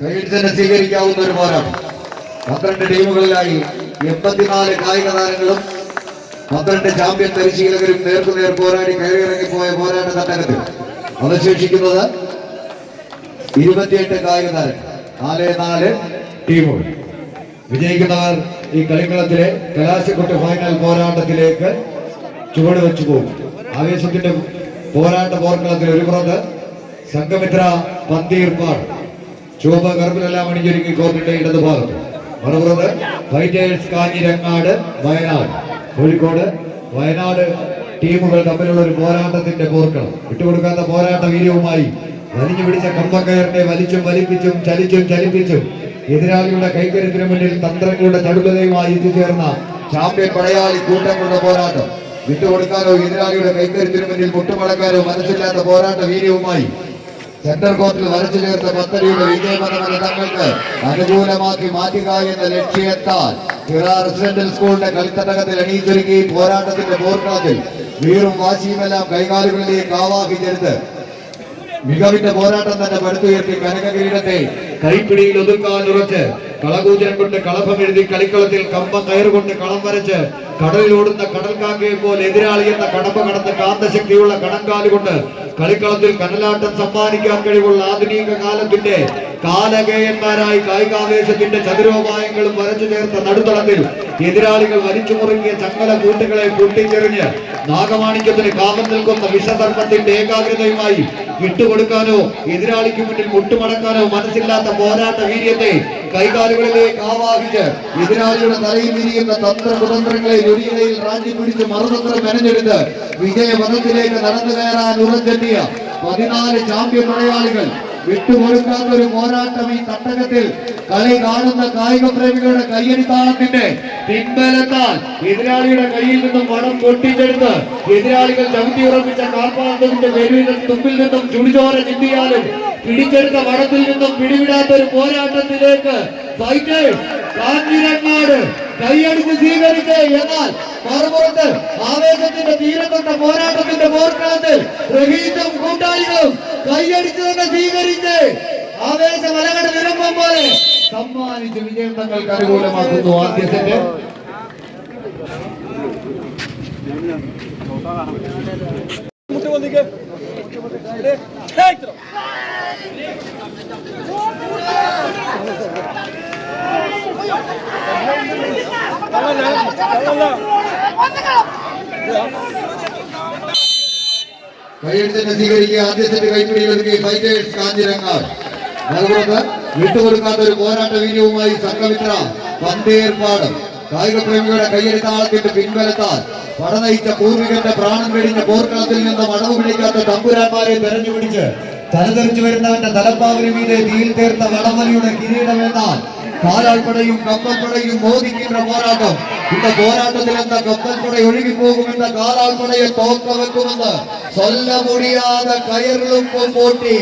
കയ്യിൽ തന്നെ സ്വീകരിക്കാവുന്ന ഒരു പോരാട്ടം. പന്ത്രണ്ട് ടീമുകളിലായി എൺപത്തിനാല് കായിക താരങ്ങളും പന്ത്രണ്ട് ചാമ്പ്യൻ പരിശീലകരും നേർക്കുനേർ പോരാടി കയറിയിറങ്ങിപ്പോയ പോരാട്ട തട്ടകത്തിൽ അവശേഷിക്കുന്നത് ഇരുപത്തിയെട്ട് കായിക താരം നാല് നാല് ടീമുകൾ. വിജയിക്കുന്നവർ ഈ കളിക്കളത്തിലെ കലാശക്കൊട്ട് ഫൈനൽ പോരാട്ടത്തിലേക്ക് ചുവട് വെച്ചു പോകും. ആവേശത്തിന്റെ പോരാട്ട പോർക്കളത്തിൽ ഒരു പുറത്ത് സംഘമിത്ര പന്തീർപ്പാട് ചുവപ്പ് കറുപ്പിലെല്ലാം അണിഞ്ഞൊരുങ്ങി കോർട്ടിന്റെ ഇടതുഭാഗത്ത്. മറുപുറത്ത് ഫൈറ്റേഴ്സ് കാഞ്ഞിരങ്ങാട് വയനാട്. കോഴിക്കോട് വയനാട് ടീമുകൾ തമ്മിലുള്ള ഒരു പോരാട്ടത്തിന്റെ പോർക്കളം. വിട്ടുകൊടുക്കാത്ത പോരാട്ട വീര്യവുമായി വലിഞ്ഞു പിടിച്ച കമ്പക്കയറിനെ വലിച്ചും വലിപ്പിച്ചും ചലിച്ചും ചലിപ്പിച്ചും എതിരാളിയുടെ കൈക്കരുത്തിന് മുന്നിൽ തന്ത്രങ്ങളുടെ ചടുലതയുമായി എത്തിച്ചേർന്ന ചാമ്പ്യൻ പടയാളി കൂട്ടങ്ങളുടെ പോരാട്ടം. വിട്ടുകൊടുക്കാനോ എതിരാളിയുടെ കൈക്കരുത്തിന് മുന്നിൽ മുട്ടുമടക്കാനോ മനസ്സില്ലാത്ത പോരാട്ട വീര്യവുമായി സെന്റർ കോർട്ടിൽ വരച്ചു ചേർത്ത പദ്ധതിയുടെ വിജയപഥമെന്ന തങ്ങൾക്ക് അനുകൂലമാക്കി മാറ്റുക എന്ന ലക്ഷ്യത്താൽ റെസിഡൻഷ്യൽ സ്കൂളിന്റെ കളിത്തട്ടകത്തിൽ അണിയിച്ചൊരുക്കുകയും പോരാട്ടത്തിന്റെ പോർക്കളത്തിൽ വീറും വാശിയുമെല്ലാം കൈകാലുകളിലേക്ക് ആവാഹിച്ചെടുത്ത് മികവിന്റെ പോരാട്ടം തന്നെ പടുത്തുയർത്തി കനക കിരീടത്തെ കൈപ്പിടിയിൽ ഒതുക്കാൻ ഉറച്ച് കളകൂചനം കൊണ്ട് കളഭം എഴുതി കളിക്കളത്തിൽ കമ്പം കയറുകൊണ്ട് കളം വരച്ച് കടലിലോടുന്ന കടൽക്കാക്കയെ പോലെ എതിരാളി എന്ന കടമ്പ കടന്ന് കാന്തശക്തിയുള്ള കണങ്കാലുകൊണ്ട് കളിക്കളത്തിൽ കനലാട്ടം സമ്മാനിക്കാൻ കഴിവുള്ള ആധുനിക കാലത്തിന്റെ കാലകേയന്മാരായി കായികാവേശത്തിന്റെ ചതുരോപായങ്ങളും വരച്ചു ചേർത്ത നടുത്തളത്തിൽ എതിരാളികൾ വലിച്ചു മുറുകിയ ചങ്ങല കൂട്ടുകളെ പൊട്ടിച്ചെറിഞ്ഞ് നാഗമാണിക്യത്തിന് കാമം നിൽക്കുന്ന വിഷസർപ്പത്തിന്റെ ഏകാഗ്രതയുമായി വിട്ടുകൊടുക്കാനോ എതിരാളിക്ക് മുന്നിൽ മുട്ടുമടക്കാനോ മനസ്സില്ലാത്ത പോരാട്ട വീര്യത്തെ കൈകാലുകളിലേക്ക് ആവാഹിച്ച് എതിരാളിയുടെ തലയിൽ വിരിയുന്ന തന്ത്ര കുതന്ത്രങ്ങളെ ഞൊടിയിടയിൽ റാഞ്ചി പിടിച്ച് മറുതന്ത്രം മെനഞ്ഞെടുത്ത് വിജയപഥത്തിലേക്ക് നടന്നു കയറാൻ ഉറച്ചെത്തിയ പതിനാല് ചാമ്പ്യൻ മലയാളികൾ വിട്ടുകൊടുക്കാത്ത ഒരു പോരാട്ടം ഈ തട്ടകത്തിൽ കളി കാണുന്ന കായിക പ്രേമികളുടെ കയ്യടിത്താളത്തിന്റെ പിൻബലത്താൽ എതിരാളിയുടെ കയ്യിൽ നിന്നും വടം പൊട്ടിച്ചെടുത്ത് എതിരാളികൾ ചവിട്ടിയുറപ്പിച്ച കാൽപാന്തത്തിന്റെ വെരുവിന്റെ തുമ്പിൽ നിന്നും ചുടിചോര ചിന്തിയാലും പിടിച്ചെടുത്ത വടത്തിൽ നിന്നും പിടിവിടാത്ത ഒരു പോരാട്ടത്തിലേക്ക് കാഞ്ഞിരങ്ങാട് കൈയടിച്ച് സ്വീകരിക്കേ എന്നാൽ മറുപുറത്ത് ആവേശത്തിന്റെ തീരത്തൊട്ട പോരാട്ടത്തിന്റെ പോർക്കാലത്തിൽ കൂട്ടാളികളും കൈയടിച്ച് സ്വീകരിച്ച് ആവേശം അലകട നിരമ്പം പോലെ സമ്മാനിച്ച് വിജയം തങ്ങൾക്ക് അനുകൂലമാക്കുന്നു ആദ്യ സെറ്റ് മുട്ട് വന്നിക്ക് ഹേയ് കൈയെടുത്ത് സ്വീകരിക്കുക ആദ്യ സെറ്റ് കൈപ്പിടിയിൽ ഒതുക്കി ഫൈറ്റേഴ്സ് കാഞ്ഞിരങ്ങാട്. മറുപുറത്ത് വിട്ടുകൊടുക്കാത്ത ഒരു പോരാട്ട വീര്യവുമായി സംഘമിത്ര പന്തേർപ്പാട് കായിക പ്രേമികളുടെ കയ്യടിത്താളത്തിന്റെ പിൻബലത്താൽ പടനയിച്ച പൂർവികന്റെ പ്രാണം വെടിഞ്ഞ പോർക്കളത്തിൽ നിന്ന് അടവ് പിടിക്കാത്ത തമ്പുരാന്മാരെ തെരഞ്ഞുപിടിച്ച് തലതെറിച്ചു വരുന്നവന്റെ തലപ്പാവിന് മീതെ തീയിൽ തീർത്ത വടമലിയുടെ കിരീടമെന്നാൽ കാലാൾപ്പടയും കപ്പൽപ്പടയും മോദിക്കുന്ന പോരാട്ടം இந்த പോരാട്ടത്തിൽ എന്ന കപ്പൽപ്പട ഒഴുകിപ്പോകുമെന്ന കാലാൾപ്പടയെ തോക്ക വെക്കുമെന്ന് சொல்ல முடியாத கயர்களுக்கும் போட்டி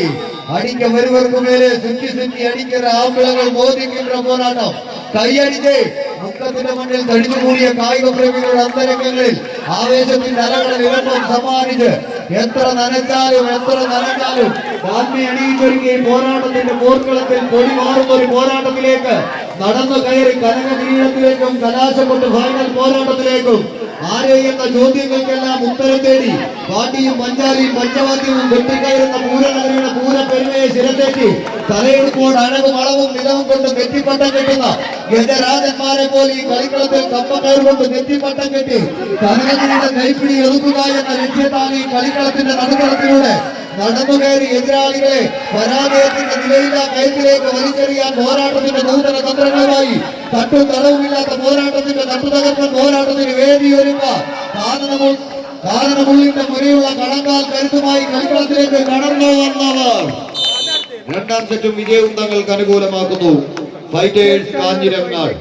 அடிக்க வருவருக்கு மேலே சுற்றி சுற்றி அடிக்கிற ஆம்பளங்கள் மோதிக்கின்ற போராட்டம் കൈയടിച്ച് മുക്കത്തിന്റെ മണ്ണിൽ തടിച്ചുകൂടിയ കായിക പ്രേമികളുടെ അന്തരംഗങ്ങളിൽ ആവേശത്തിന്റെ അലകള വിവരണം സമ്മാനിച്ച് എത്ര നനച്ചാലും എത്ര നനച്ചാലും ഗാന്ധി അണിയിച്ചൊരുക്കി ഈ പോരാട്ടത്തിന്റെ പോർക്കളത്തിൽ പൊടി മാറുന്ന ഒരു പോരാട്ടത്തിലേക്ക് നടന്നു കയറി കനക കിരീടത്തിലേക്കും കലാശപ്പെട്ട് ഫൈനൽ പോരാട്ടത്തിലേക്കും ആരെ എന്ന ചോദ്യങ്ങൾക്കെല്ലാം ഉത്തരം തേടി പാട്ടിയും പഞ്ചാരിയും പഞ്ചവാദ്യവും വെട്ടിക്കയറുന്ന പൂരനഗരിയുടെ പൂരപ്പെരുമയെ ശിരത്തേറ്റി തലയെടുപ്പോട് അഴകും അളവും നിലവും കൊണ്ട് നെറ്റിപ്പട്ടം കെട്ടുന്ന ഗജരാജന്മാരെ പോലെ ഈ കളിക്കളത്തിൽ കപ്പക്കയർ കൊണ്ട് നെറ്റിപ്പട്ടം കെട്ടി കനകങ്ങളുടെ കൈപ്പിടി ഒതുക്കുക എന്ന ലക്ഷ്യത്താണ് ഈ കളിക്കളത്തിന്റെ നടുത്തളത്തിലൂടെ നടന്നു കയറി എതിരാളികളെ പരാജയത്തിന്റെ നിലയില്ലാ കയത്തിലേക്ക് വലിച്ചെറിയാൻ പോരാട്ടത്തിന്റെ നൂതന തന്ത്രങ്ങളുമായി തട്ടും തടവുമില്ലാത്ത പോരാട്ടത്തിന്റെ തട്ടുതകർപ്പൻ പോരാട്ടത്തിന് വേദിയൊരുക്കുക. കാരണമുൾ കാരണമുള്ളിന്റെ മുറിയുള്ള കണക്കാൽ കരുത്തുമായി കളിക്കളത്തിലേക്ക് കടന്നു വന്നവർ. രണ്ടാം സെറ്റും വിജയവും തങ്ങൾക്ക് അനുകൂലമാക്കുന്നു ഫൈറ്റേഴ്സ് കാഞ്ഞിരങ്ങാട്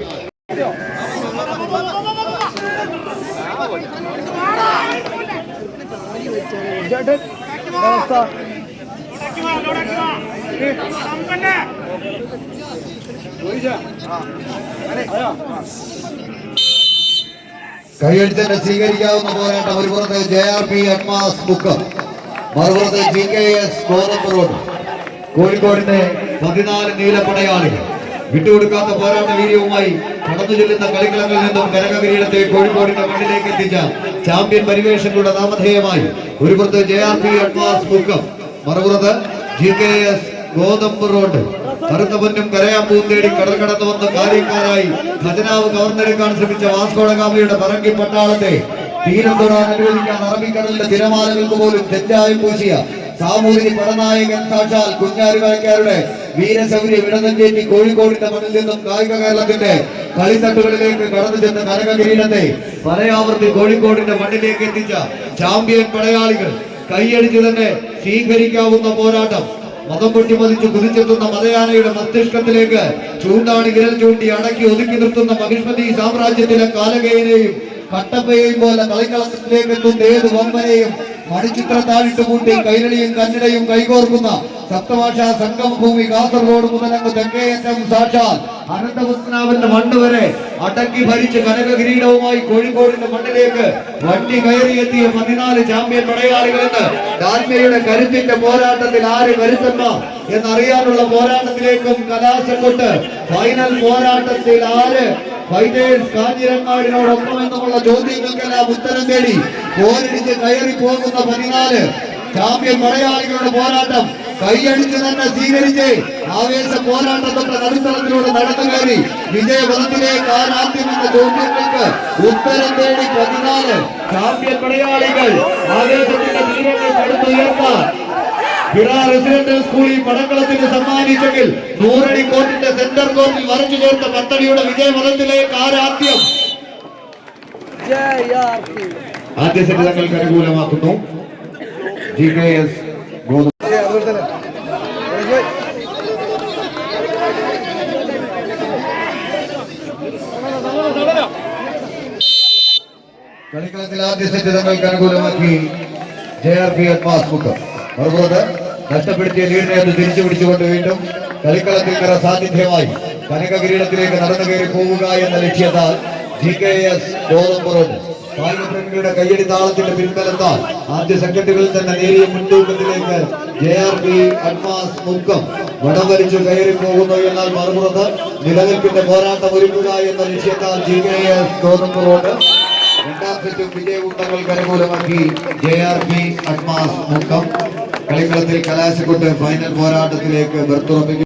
കൈയെഴുത്തന്നെ സ്വീകരിക്കാവുന്ന പോരാട്ടം ഒരു പുറത്ത് ജെ ആർ പി എം ആസ് ബുക്ക്. മറുപുറത്ത് G K S Gothambu road. കോഴിക്കോടിന്റെ പതിനാല് നീലപ്പടയാളികൾ. വിട്ടുകൊടുക്കാത്ത പോരാട്ട വീര്യവുമായി കടന്നു ചെല്ലുന്ന കളിക്കളങ്ങളിൽ നിന്നും കനകകിരീടത്തെ കോഴിക്കോടിന്റെ മണ്ണിലേക്ക് എത്തിച്ച ചാമ്പ്യൻ പരിവേഷങ്ങളുടെ നാമധേയമായി. ഒരു പുറത്ത് ജെ ആർ പി അഡ്വാസ് Mukkam. മറുപുറത്ത് G K S Gothambu road. കറുത്ത പൊന്നും കരയാമ്പൂവും തേടി കടൽ കടന്നു വന്ന കാര്യക്കാരായി ഖജനാവ് കവർന്നെടുക്കാൻ ശ്രമിച്ച വാസ്കോടഗാമിയുടെ പറങ്കി പട്ടാളത്തെ തീരം തൊടാൻ അനുവദിക്കാൻ അറബിക്കടലിന്റെ തിരമാലകൾക്ക് പോലും തെറ്റായി പൂശിയ സാമൂഹിക പടനായകൻ സാക്ഷാൽ കുഞ്ഞാലിമരക്കാരുടെ വീരശൗര്യം ചേറ്റി കോഴിക്കോടിന്റെ മണ്ണിൽ നിന്നും കായിക കേരളത്തിന്റെ കളിത്തട്ടുകളിലേക്ക് കടന്നു ചെന്ന നരക കിരീടത്തെ പലയാവർത്തി കോഴിക്കോടിന്റെ മണ്ണിലേക്ക് എത്തിച്ച ചാമ്പ്യൻ പടയാളികൾ കൈയടിച്ച് തന്നെ സ്വീകരിക്കാവുന്ന പോരാട്ടം. മതം പൊട്ടിമതിച്ച് കുതിച്ചെത്തുന്ന മതയാനയുടെ മസ്തിഷ്കത്തിലേക്ക് ചൂണ്ടാണി വിരൽ ചൂണ്ടി അടക്കി ഒതുക്കി നിർത്തുന്ന മഹിഷ്മതി സാമ്രാജ്യത്തിലെ കാലകേനെയും കട്ടപ്പയെയും പോലെ കളിക്കളത്തിലേക്ക് എത്തുന്ന ഏത് വമ്പനെയും മണിച്ചിത്രത്താഴിട്ട് കൂട്ടി കൈരളിയും കന്നഡയും കൈകോർക്കുന്ന സപ്തഭാഷാ സംഗമഭൂമി കാസർഗോഡ് മുതലങ്ങ് തെക്കേയറ്റം സാക്ഷാൽ അനന്തപത്മനാഭന്റെ മണ്ണ് വരെ അടക്കി ഭരിച്ച് കനക കിരീടവുമായി കോഴിക്കോടിന്റെ മണ്ണിലേക്ക് വണ്ടി കയറിയെത്തിയ പതിനാല് ചാമ്പ്യൻ പടയാളികളെന്ന് ഡാൽമയുടെ കരുത്തിന്റെ പോരാട്ടത്തിൽ ആര് കരുത്തുന്ന എന്നറിയാനുള്ള പോരാട്ടത്തിലേക്കും കലാശക്കൊട്ട് ഫൈനൽ പോരാട്ടത്തിൽ ആര് ഫൈറ്റേഴ്സ് കാഞ്ഞിരങ്ങാടിനോടൊപ്പം എന്നുള്ള ചോദ്യങ്ങൾക്കെല്ലാം ഉത്തരം തേടി പോരടിച്ച് കയറി പോകുന്ന പതിനാല് ചാമ്പ്യൻ മലയാളികളുടെ പോരാട്ടം കൈയടിച്ച് തന്നെ സ്വീകരിച്ച് ആവേശ പോരാട്ടത്തിന്റെ നടുത്തളത്തിലൂടെ നടന്നു കയറി വിജയപഥത്തിലേക്ക് ആരാധ്യം എന്ന ചോദ്യങ്ങൾക്ക് ഉത്തരം തേടി പതിനാല് ചാമ്പ്യൻ മലയാളികൾ ആവേശത്തിന്റെ തീരങ്ങൾ കടുത്തുയർത്താൻ വിറ റെസിഡൻഷ്യൽ സ്കൂളിൽ പടക്കളത്തിന് സമ്മാനിച്ചെങ്കിൽ നൂറടി കോർട്ടിന്റെ സെന്റർ കോർട്ടിൽ വരച്ചു ചേർത്ത പത്തടിയുടെ വിജയപഥത്തിലേക്ക് ആരാദ്യം ആദ്യ സെറ്റ് അനുകൂലമാക്കുന്നു. കളിക്കളത്തിൽ ആദ്യ സെറ്റ് തങ്ങൾക്ക് അനുകൂലമാക്കി ജെ ആർ പി അഡ്മാസ് ബുക്ക് മറുപുറത്ത് നഷ്ടപ്പെടുത്തിയ ലീഡിനെ അത് തിരിച്ചു പിടിച്ചുകൊണ്ട് വീണ്ടും കളിക്കളത്തിൽ കര സാന്നിധ്യമായി കനക കിരീടത്തിലേക്ക് നടന്നു കയറി പോവുക എന്ന ലക്ഷ്യത്താൽ ജി കെ എസ് ഗോതമ്പുറോഡ് കായികപ്രേമികളുടെ കയ്യടി താളത്തിന്റെ പിൻബലത്താൽ ആദ്യ സെക്കൻഡുകളിൽ തന്നെ നേരിയ മുൻതൂക്കത്തിലേക്ക് ജെ ആർ പി അഡ്മാസ് മുക്കം വടം വലിച്ചു കയറി പോകുന്നു. എന്നാൽ മറുപുറത്ത് നിലനിൽപ്പിന്റെ പോരാട്ടം ഒരുക്കുക എന്ന ലക്ഷ്യത്താൽ ജി കെ എസ് ഗോതമ്പുറോഡ് രണ്ടാം സെറ്റും വിജയവും തങ്ങൾക്ക് അനുകൂലമാക്കി ജെ ആർ പി അഡ്മാസ് മുക്കം. കളിക്കളത്തിൽ കലാശക്കൊട്ട് ഫൈനൽ പോരാട്ടത്തിലേക്ക് ബർത്തുറപ്പിക്കും